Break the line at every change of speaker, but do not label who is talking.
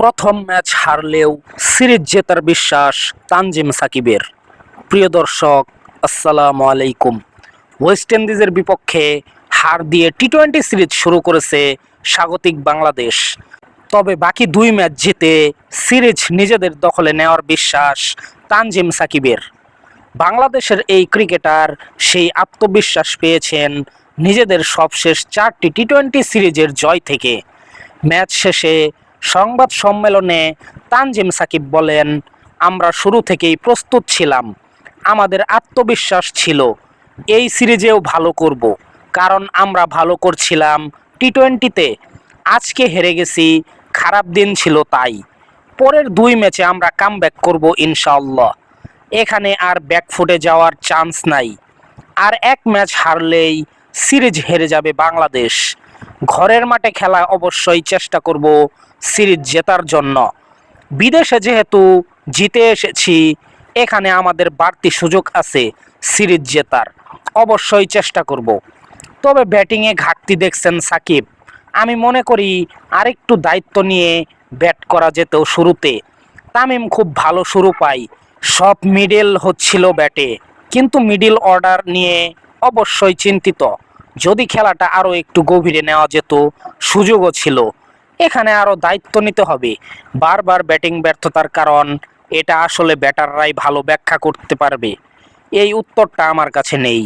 প্রথম match হারলেও series জেতার বিশ্বাস তানজিম সাকিবের। প্রিয় দর্শক, আসসালামু আলাইকুম। ওয়েস্ট ইন্ডিজের বিপক্ষে হার দিয়ে টি টোয়েন্টি সিরিজ শুরু করেছে স্বাগতিক বাংলাদেশ। তবে বাকি দুই ম্যাচ জিতে সিরিজ নিজেদের দখলে নেওয়ার বিশ্বাস তানজিম সাকিবের। বাংলাদেশের এই ক্রিকেটার সেই আত্মবিশ্বাস পেয়েছেন নিজেদের সবশেষ চারটি টি টোয়েন্টি সিরিজের জয় থেকে। ম্যাচ শেষে সংবাদ সম্মেলনে তানজিম সাকিব বলেন, আমরা শুরু থেকেই প্রস্তুত ছিলাম। আমাদের আত্মবিশ্বাস ছিল, এই সিরিজেও ভালো করব। কারণ আমরা ভালো করছিলাম টি টোয়েন্টিতে আজকে হেরে গেছি, খারাপ দিন ছিল তাই। পরের দুই ম্যাচে আমরা কাম ব্যাক করব ইনশাল্লাহ এখানে আর ব্যাকফুটে যাওয়ার চান্স নাই। আর এক ম্যাচ হারলেই সিরিজ হেরে যাবে বাংলাদেশ। ঘরের মাঠে খেলা অবশ্যই চেষ্টা করব সিরিজ জেতার জন্য। বিদেশে যেহেতু জিতে এসেছি, এখানে আমাদের বাড়তি সুযোগ আছে সিরিজ জেতার। অবশ্যই চেষ্টা করব। তবে ব্যাটিংয়ে ঘাটতি দেখছেন সাকিব। আমি মনে করি আরেকটু দায়িত্ব নিয়ে ব্যাট করা যেত শুরুতে। তামিম খুব ভালো শুরু পাই। সব মিডল হচ্ছিল ব্যাটে কিন্তু মিডল অর্ডার নিয়ে অবশ্যই চিন্তিত। যদি খেলাটা আরও একটু গভীরে নেওয়া যেত, সুযোগও ছিল। এখানে আরও দায়িত্ব নিতে হবে। বারবার ব্যাটিং ব্যর্থতার কারণ, এটা আসলে ব্যাটাররাই ভালো ব্যাখ্যা করতে পারবে। এই উত্তরটা আমার কাছে নেই।